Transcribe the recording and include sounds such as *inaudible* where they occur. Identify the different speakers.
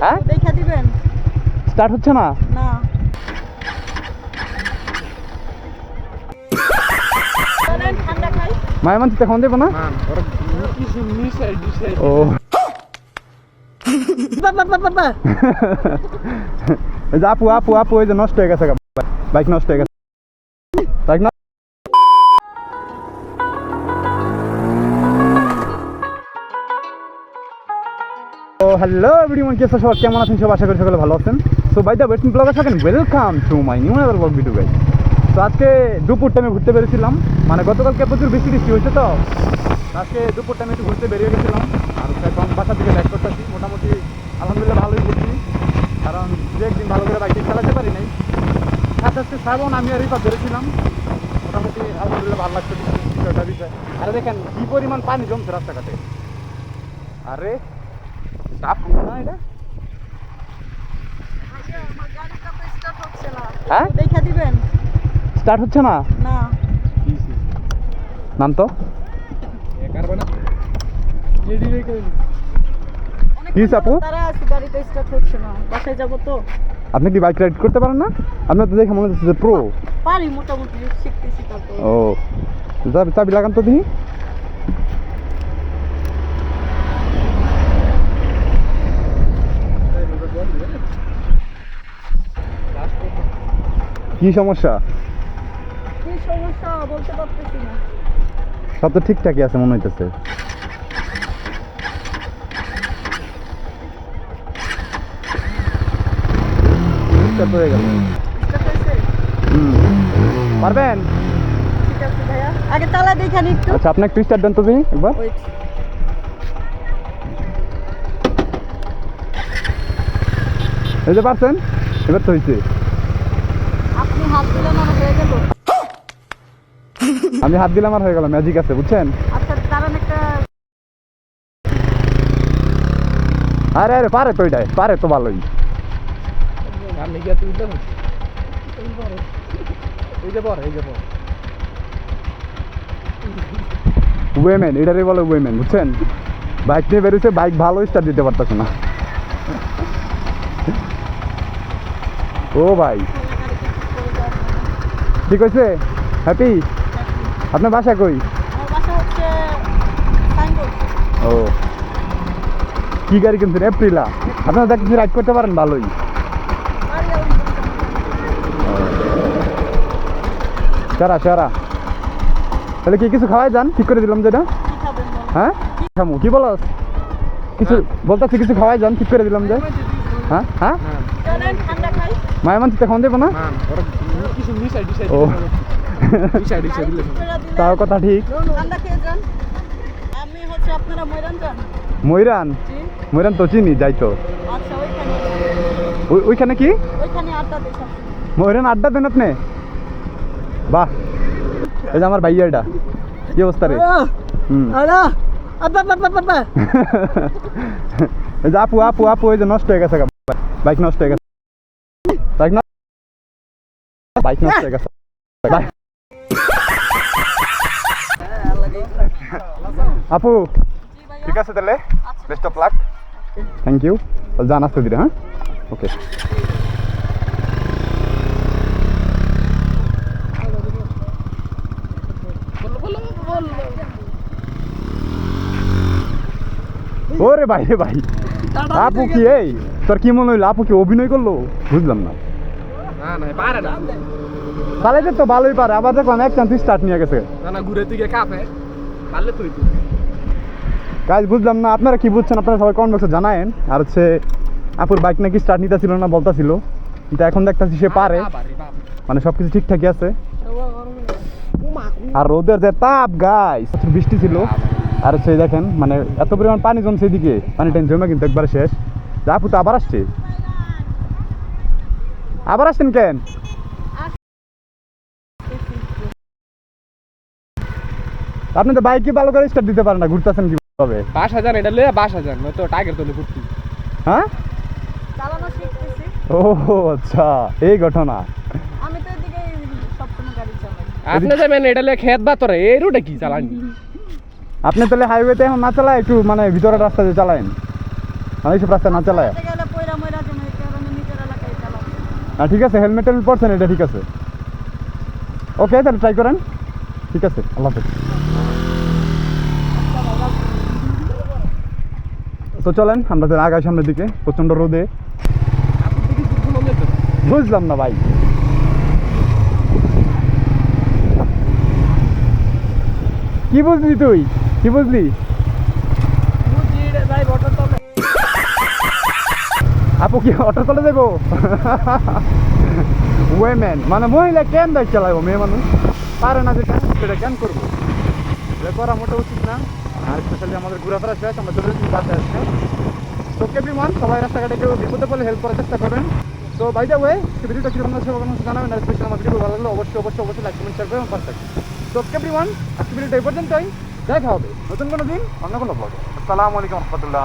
Speaker 1: হ্যাঁ?
Speaker 2: দেখা দিবেন?
Speaker 1: স্টার্ট হচ্ছে না?
Speaker 2: না।
Speaker 1: মায়ের মানছি তখন দেবো না? ও। *laughs* আপু আপু আপু ওই যে নষ্ট হয়ে গেছে বাইক নষ্ট হয়ে গেছে। হ্যালো এভরিওয়ান কে সব কেমন আছেন সব আশা করি সকলে ভালো আছেন। So by the wasting blogger থাকেন? Welcome to my new other blog video guys তো আজকে দুপুর টাইমে ঘুরতে বেরিয়েছিলাম। মানে গতকালকে প্রচুর বৃষ্টি বৃষ্টি হয়েছে তো। আজকে দুপুর টাইমে একটু ঘুরতে বেরিয়ে গেছিলাম। আর এখন বাসা থেকে ব্যাক করতেছি। মোটামুটি আলহামদুলিল্লাহ ভালোই ঘুরছি। কারণ দু একদিন ভালো করে বাইকে চালাতে পারি নাই সাথে সাথে শ্রাবণ, আমি আর রিপা বেরিয়েছিলাম। মোটামুটি আলহামদুলিল্লাহ ভালো লাগছে বিষয়। আরে দেখেন, কি পরিমাণ পানি জমছে রাস্তাঘাটে। আরে সাপ না এটা হ্যাঁ?
Speaker 2: দেখা দিবেন
Speaker 1: স্টার্ট হচ্ছে না?
Speaker 2: না।
Speaker 1: নাম তো? কি আপু?
Speaker 2: তারা স্টার্ট হচ্ছে না। বাসায় যাব তো।
Speaker 1: আপনি কি বাইক রাইড করতে পারেন না? আপনার তো দেখে মনে হচ্ছে যে প্রো
Speaker 2: পারি মোটামুটি শিখতেছি তারপর।
Speaker 1: ও। চাবি লাগান তো দেখি। কি সমস্যা?
Speaker 2: কি সমস্যা বলতে পারতেছি না।
Speaker 1: সব তো ঠিকঠাকই আছে মনে হইতেছে। হয়ে গেল। পারবেন?
Speaker 2: আগে তালা একটু।
Speaker 1: আচ্ছা আপনি একটু স্টার্ট দেন তো দেখি একবার। এই যে পারছেন? এবার তো হয়েছে
Speaker 2: হাত হয়ে গেল।
Speaker 1: আমি হাত দিলাম আর হয়ে গেল ম্যাজিক আছে বুঝছেন?
Speaker 2: আচ্ছা কারণ একটা।
Speaker 1: আরে আরে পারে তো এটাই পারে তো ভালোই। উইমেন এটারই বলে উইমেন বুঝছেন? বাইক নিয়ে বেরোচ্ছে বাইক ভালো স্টার্ট দিতে পারতেছে না। ও ভাই। ঠিক আছে হ্যাপি আপনার বাসা কই ও কি গাড়ি কিনছেন? এপ্রিলা আপনারা দেখছি রাইড করতে পারেন ভালোই। চারা চারা তাহলে কি কিছু খাওয়াই যান? ঠিক করে দিলাম যেটা হ্যাঁ খামু? কি বলস কিছু বলতেছি কিছু খাওয়াই যান? ঠিক করে দিলাম যে। হ্যাঁ হ্যাঁ
Speaker 2: খাই
Speaker 1: মায়ের মানছি দেবো না? ও। তাও কথা ঠিক।
Speaker 2: ময়রান?
Speaker 1: ময়রান তো চিনি যাই তো।
Speaker 2: ওইখানে
Speaker 1: কি? ময়রান আড্ডা দেন আপনি? বাহ। এই যে আমার ভাইয়াটা কি অবস্থা রে? হুম। আপু আপু আপু ওই যে নষ্ট হয়ে গেছে বাইক নষ্ট হয়ে গেছে। বাইক নষ্ট বাইক নষ্ট হয়ে গেছে। আপু ঠিক আছে তাহলে। Best of luck thank you যান আসতে দিলে হ্যাঁ? ওকে ওরে ভাই রে ভাই আপু কি এই? তোর কি মনে হইল? আপু কি অভিনয় করল? বুঝলাম না। চালাইতে তো ভালোই পারে। আবার দেখলাম এক চান্স স্টার্ট নিয়ে গেছে। কাজ বুঝলাম না আপনারা কি বুঝছেন? আপনারা সবাই কমেন্ট বক্সে জানায়েন। আর হচ্ছে আপুর বাইক নাকি স্টার্ট নিতেছিল না বলতাছিল? কিন্তু এখন দেখতাছি সে পারে। মানে সব কিছু ঠিকঠাকই আছে। আর রোদের যে তাপ গাইস বৃষ্টি ছিল। আর এই দেখেন মানে এত পরিমাণ পানি জমছে এদিকে। পানি টাইম জমে কিন্তু একবার শেষ। আপু তো আবার আসছে। আবার আসছেন কেন? আপনি তো বাইকে ভালো করে স্টার্ট দিতে পারেন না ঘুরতেছেন কীভাবে?
Speaker 3: বাস হাজার এটা লয়ে বাস হাজার নয়তো টাইগার তোলে ঘুরতি।
Speaker 1: হ্যাঁ?
Speaker 2: চালানো শিখতেছি।
Speaker 1: ও আচ্ছা এই ঘটনা।
Speaker 2: আমি তো এদিকে সবসময় গাড়ি চালাই।
Speaker 3: আপনি যাবেন এটা লয়ে খেত বা তোরা এই রোডে কি চালানি
Speaker 1: আপনি তাহলে হাইওয়েতে এখন না চালায় একটু মানে ভিতরের রাস্তা দিয়ে চালায়েন। মানে এইসব রাস্তা না চালায়।
Speaker 2: পয়রা
Speaker 1: হ্যাঁ ঠিক আছে হেলমেট টেলমেট পড়ছেন এটা ঠিক আছে। ওকে তাহলে ট্রাই করেন। ঠিক আছে আল্লাহ হাফেজ। তো চলেন আমরা তো আগাই সামনের দিকে প্রচণ্ড রোদে।
Speaker 3: মনে
Speaker 1: বুঝলাম না ভাই। কি বুঝলি তুই? কি বুঝলি?
Speaker 3: বুঝি ভাই
Speaker 1: আপু কি অটো চলে যাব? ওয়েমেন মানে মহিলা কেন বাইক চালাবো? মেয়ে মানুষ পারে না যেটা সেটা কেন করব? এটা করা মোটা উচিত না। আর স্পেশালি আমাদের ঘোরাফেরা শেষ, আমরা চলে এসেছি বাসে আসছে তো কেভিমান সবাই রাস্তাঘাটে কেউ বিপদে পড়লে হেল্প করার চেষ্টা করবেন। তো বাই দ্য ওয়ে ভিডিওটা কীরকম কখনো জানাবেন। আর স্পেশাল আমার ভিডিও ভালো লাগলে অবশ্যই অবশ্যই অবশ্যই লাইক কমেন্ট শেয়ার করবেন পাশে তো কেভিমান আজকে ভিডিওটা এই পর্যন্তই। দেখা হবে নতুন কোনো দিন, অন্য কোনো ব্লগে আসসালামু আলাইকুম, রহমতুল্লাহ